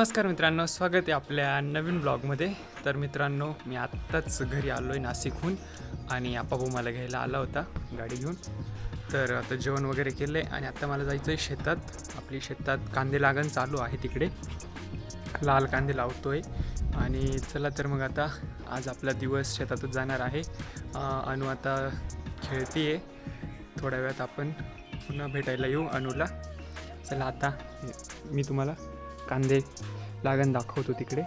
नमस्कार मित्रांनो स्वागत आहे आपल्या नवीन ब्लॉगमध्ये. तर मित्रांनो मी आत्ताच घरी आलो आहे नाशिकहून आणि आपाबू मला घ्यायला आला होता गाडी घेऊन. तर आता जेवण वगैरे केलं आहे आणि आत्ता मला जायचं आहे शेतात. आपली शेतात कांदे लागण चालू आहे तिकडे. लाल कांदे लावतो आहे आणि चला तर मग आता आज आपला दिवस शेतातच जाणार आहे. अनु आता खेळती आहे थोड्या वेळात आपण पुन्हा भेटायला येऊ अनुला. चला आता मी तुम्हाला कांदे लागण दाखवतो तिकडे.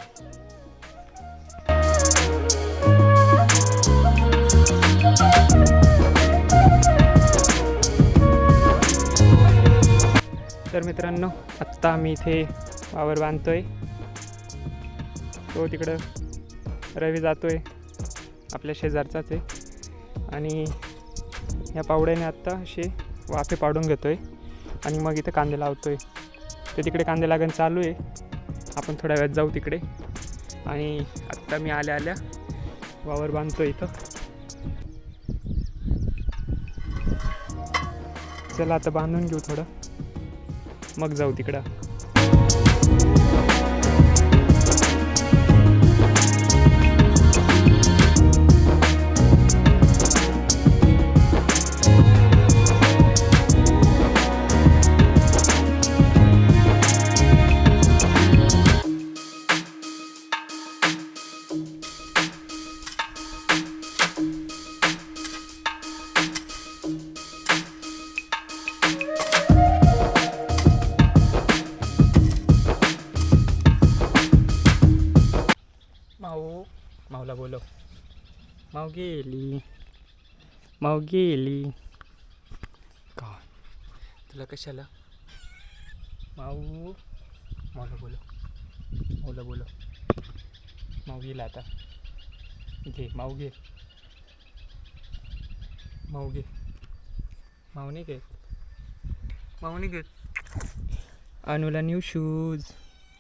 तर मित्रांनो आत्ता मी इथे वावर बांधतोय. तो तिकडं रवी जातोय आपल्या शेजारचाच आहे. आणि या पावड्याने आत्ता असे वाफे पाडून घेतोय. आणि मग इथे कांदे लावतोय. ते तिकडे कांदे लागण चालू आहे. आपण थोड्या वेळात जाऊ तिकडे. आणि आत्ता मी आल्या आल्या वावर बांधतो इथं. चला आता बांधून घेऊ थोडं. मग जाऊ तिकडं. माऊला बोलव. माऊ गेली. माऊ गेली. का? तुला कशाला? माऊ. माऊला बोलव. माऊला बोलव. माऊ गेला आता. घे माऊ घे. माऊ घे. माऊ नाही घेत. माऊ नाही घेत. Anula new shoes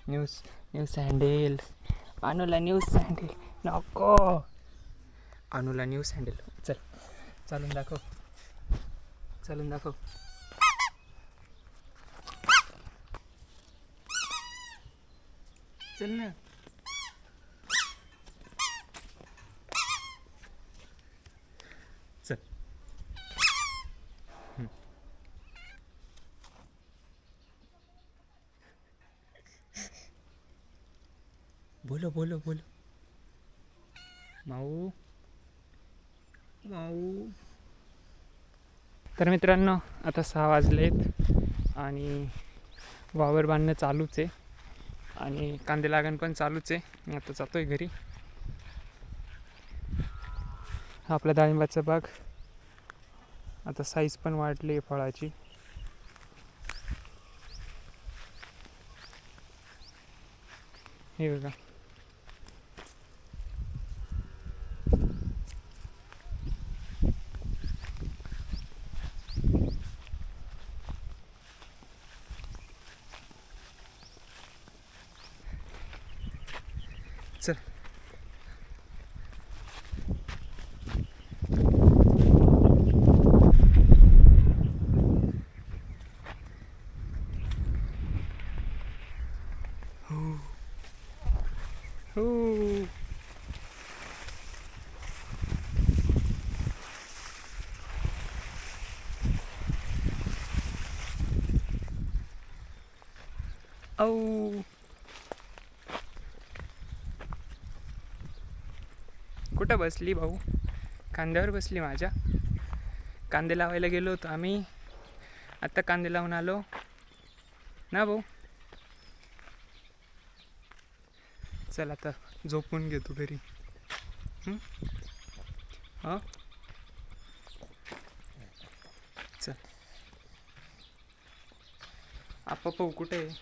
new new sandal Anula news sandal नको. अनुला न्यूज सँडल चल. चालून दाखव. चालून दाखव. चल ना. बोलो बोलो बोलो. माऊ. माऊ. तर मित्रांनो आता सहा वाजलेत आणि वावर बांधणं चालूच आहे. आणि कांदे लागण पण चालूच आहे. मी आता जातो आहे घरी. हा आपला डाळिंबाचा बाग. आता साईज पण वाढली आहे फळाची. हे बघा. हो Oh. कुठं बसली भाऊ? कांद्यावर बसली माझ्या. कांदे लावायला गेलो होतो आम्ही. आत्ता कांदे लावून आलो. ना भाऊ? चल आता झोपून घेतो घरी. हं? हा? चल. आपा भाऊ कुठे आहे?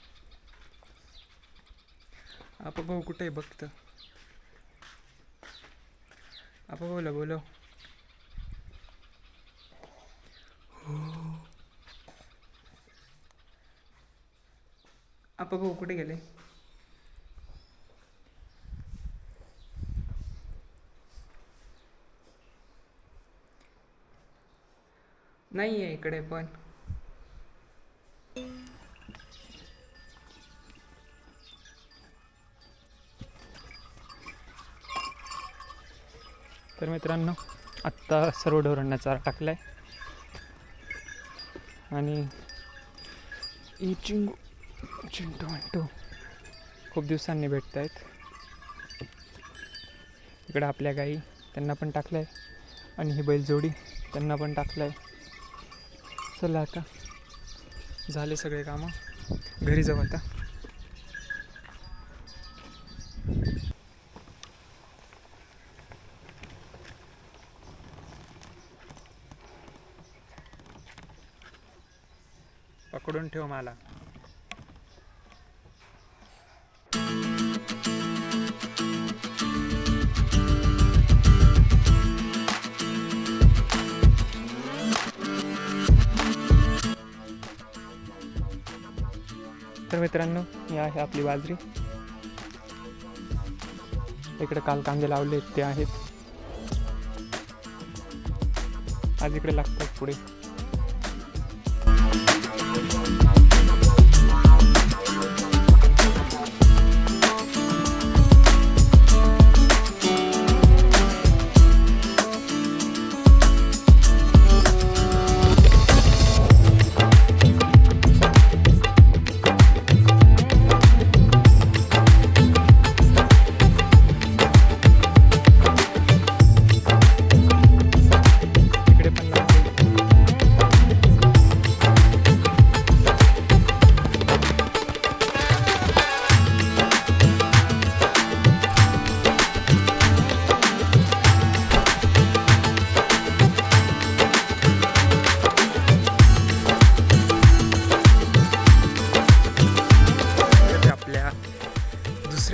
आपा भाऊ कुठे आहे बघतं आपा बोला बोलव. आपा भाऊ कुठे गेले? नाही आहे इकडे पण. तर मित्रांनो आत्ता सर्व ढोरांना चारा टाकला आहे आणि ही चिंगू चिंटू मिंटू खूप दिवसांनी भेटत आहेत इकडं आपल्या गाई त्यांना पण टाकलं आहे आणि ही बैलजोडी त्यांना पण टाकलं आहे चला आता. झाले सगळे कामं. घरी जाऊ आता. पकडून ठेव मला. मित्रांनो ही आहे आपली बाजरी. इकडे काल कांदे लावले ते आहेत. आज इकडे लागतात पुढे.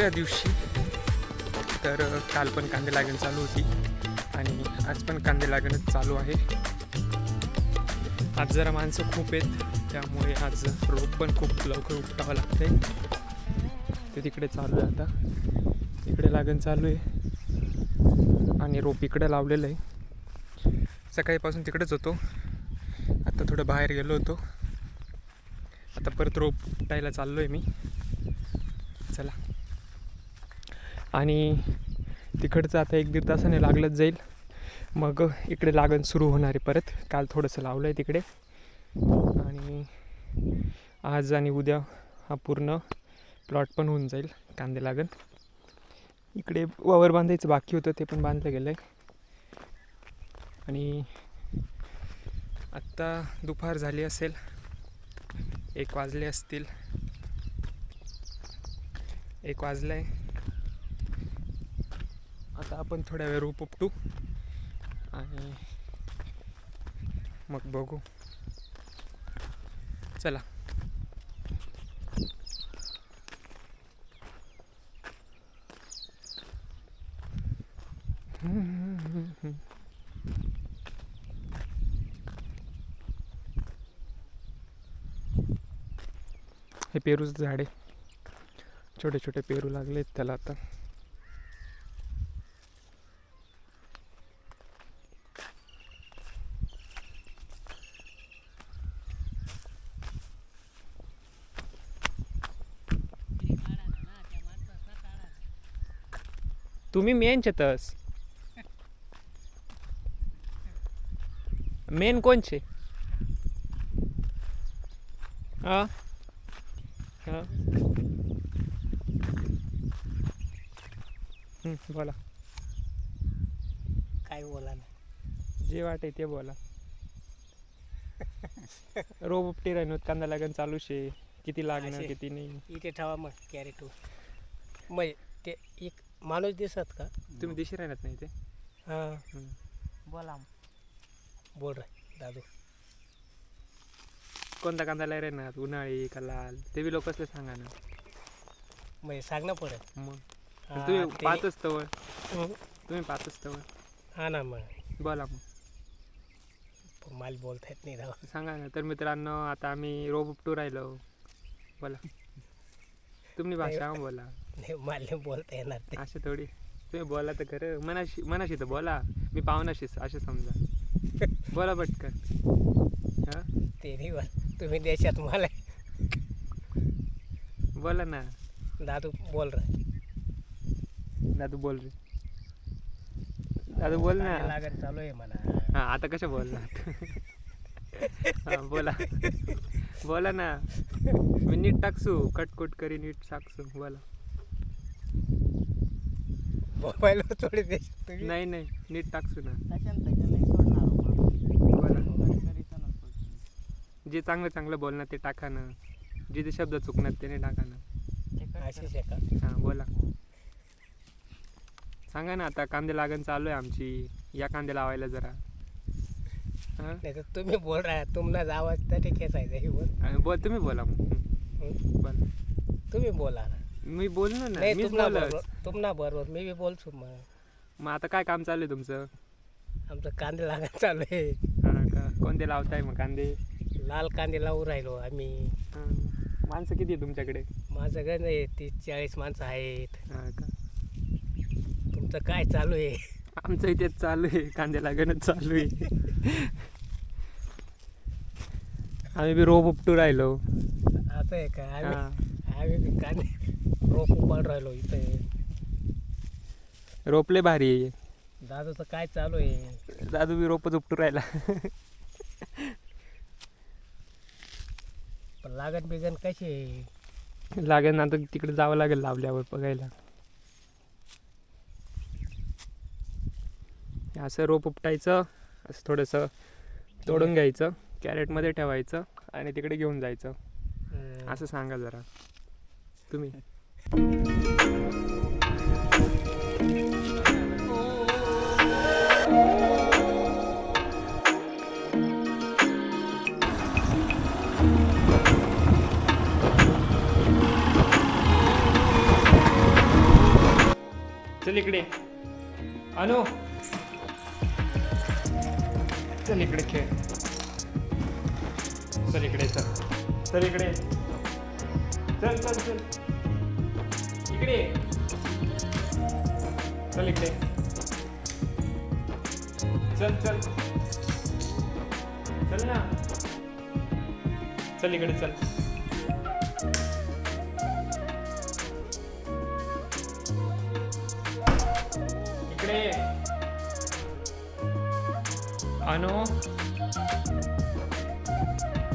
दुसऱ्या दिवशी. तर काल पण कांदे लागण चालू होती. आणि आज पण कांदे लागणच चालू आहे. आज जरा माणसं खूप आहेत. त्यामुळे आज रोप पण खूप लवकर उपटावं लागतंय. ते तिकडे चालू आहे आता. इकडे लागण चालू आहे. आणि रोप इकडे लावलेलं आहे. सकाळीपासून तिकडेच होतो. आता थोडं बाहेर गेलो होतो. आता परत रोप उपटायला चाललो आहे मी. चला. आणि तिकडचं आता एक दीड तासाने लागलंच जाईल. मग इकडे लागण सुरू होणार आहे परत. काल थोडंसं लावलं आहे तिकडे. आणि आज आणि उद्या हा पूर्ण प्लॉट पण होऊन जाईल कांदे लागण. इकडे वावर बांधायचं बाकी होतं ते पण बांधलं गेलं आहे आणि आत्ता दुपार झाली असेल. एक वाजले असतील. एक वाजलं आहे आता आपण थोड्या वेळ रूप उपटू आणि मग बघू. चला. हे पेरूचं झाड आहे. छोटे छोटे पेरू लागलेत त्याला आता. तुम्ही मेन तस मेन कोणचे? हा? हा? हं, बोला. काय बोला ना? जे वाटे ते बोला. रोप उपटी राहिनो कांदा लागण चालू शे किती लागणार. किती नाही. इथे ठेवा मग कॅरेट मग ते एक माणूस दिसत का? तुम्ही दिशी राहणार नाही ते हां. बोला. बोल रे दादू. कोणता कांदा लय राहणार? उन्हाळी का लाल? ते बी लोक असले सांगा ना. मग सांग ना परत. मग. हा, तुम्ही ते- पाचच तवळ. हं. तुम्ही पाचच तवळ. हा ना मग. बोला मग. पण मला बोलता येत नाही राव. सांगा ना. तर मित्रांनो आता आम्ही रोप उपटू राहिलो. बोला. तुम्ही भाषा बोला. नाही मला बोलता येणार ते असे थोडी. तुम्ही बोला तर खरं. मनाशी मनाशी तर बोला. मी पाहुणाशीच असे समजा. बोला पटकन. हा? ते नाही बोल तुम्ही देशात मला बोला ना. दादू बोल रे. दादू बोल रे. दादा बोल ना. लागत चालू आहे मला. हा आता कशा बोलणार? बोला. बोला ना. मी नीट टाकसू. कटकुट करी नीट टाकसू बोला. मोबाईलवर थोडी दे तुम्ही नाही नाही नीट टाकसू ना हो. जे चांगलं चांगलं बोलणार ते टाका ना. जे ते शब्द चुकणार ते नाही टाका ना. अशीच. आहे का हा बोला. सांगा ना आता कांदे लागण चालू आहे आमची. या कांदे लावायला जरा. हा? नाही तर तुम्ही बोल रहा. तुमनाच आवाज तर ठीक आहे. ही बोल आणि बोल तुम्ही बोला मग. हं? बोला. तुम्ही बोला ना. मी बोललो ना नाही मीच तुमना बोलत बरोबर तुमना बरोबर मी बी बोलतो मग. मग आता काय काम चालू आहे तुमचं? आमचं कांदे लागत चालू आहे. हा का? कोणते लावताय मग कांदे? लाल कांदे लावून राहिलो आम्ही. हा. माणसं किती आहे तुमच्याकडे? माझं गण आहे तीस चाळीस माणसं आहेत. हा का? तुमचं काय चालू आहे? आमचं इथे चालू आहे कांदे लागणच चालू आहे. आम्ही बी रोप उपटू राहिलो. असं आहे का? हा. आम्ही आम्ही बी कांदे रोप उपाड राहिलो इथे. रोपले भारी. आहे दादूचं काय चालू आहे? दादू बी रोपच उपटू राहिला. पण लागण बिगन कशी आहे? लागेल आता तिकडे जावं लागेल लावल्यावर बघायला. असं रोप उपटायचं असं थोडंसं तोडून घ्यायचं कॅरेटमध्ये ठेवायचं आणि तिकडे घेऊन जायचं. असं सांगा जरा. तुम्ही? चल इकडे. अनु. चल इकडे खेळ. चल इकडे चल. चल इकडे. चल चल चल. इकडे ये. चल इकडे चल चल चल ना चल इकडे चल इकडे ये. अनु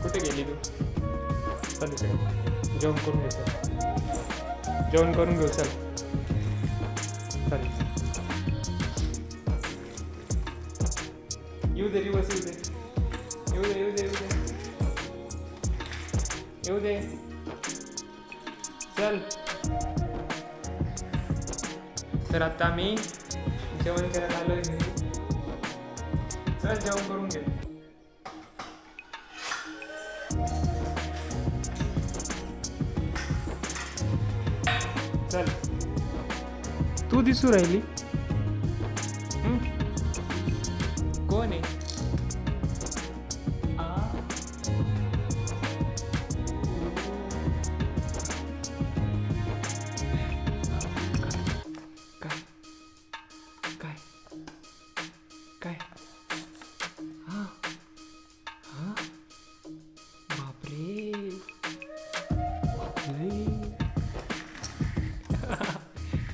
कुठे गेली तू चल इकडे जेवण करून घेऊ चल जेवण करून घेऊ चल. चल येऊ दे दिवस येऊ दे. येऊ दे येऊ दे येऊ दे. येऊ दे. चल. तर आता आम्ही जेवण करायला आलो आहे चल जेवण करून घे. चल तू दिसू राहिली.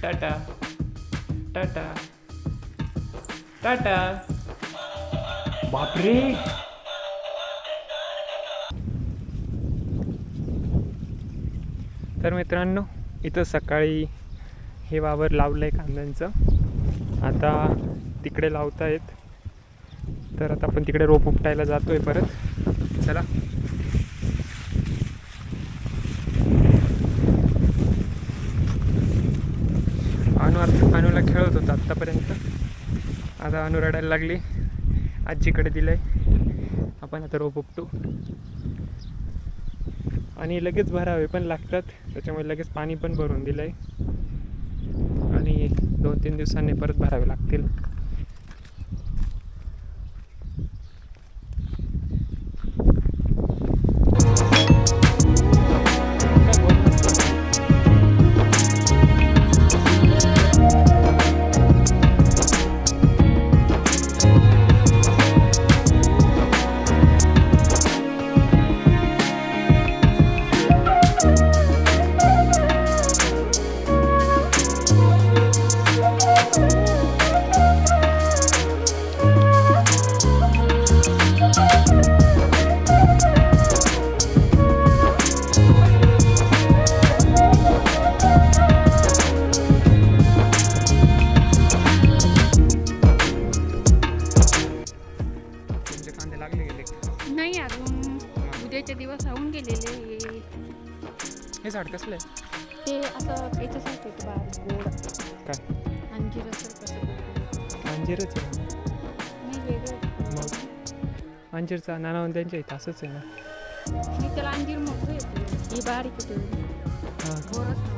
टाटा. टाटा. टाटा. बापरे. तर मित्रांनो इथं सकाळी हे वावर लावलं आहे कांद्यांचं. आता तिकडे लावतायत. तर आता आपण तिकडे रोप उपटायला जातोय परत. चला अनु आता अनुला खेळत होतं आत्तापर्यंत. आता अनुराडायला लागली. आजीकडे दिलं आहे आपण आता रोप उपटू. आणि लगेच भरावे पण लागतात. त्याच्यामुळे लगेच पाणी पण भरून दिलं आहे आणि दोन तीन दिवसांनी परत भरावे लागतील. ते असं याच्यासारखं येतं बारीक गोड काय? अंजिरासारखं अंजीरच आहे? नाही वेगळं मग? अंजीरचा नानावं त्यांच्या इथं असंच आहे ना? मी त्याला अंजीर मोठं येतो ही बारीक येते हां गोरच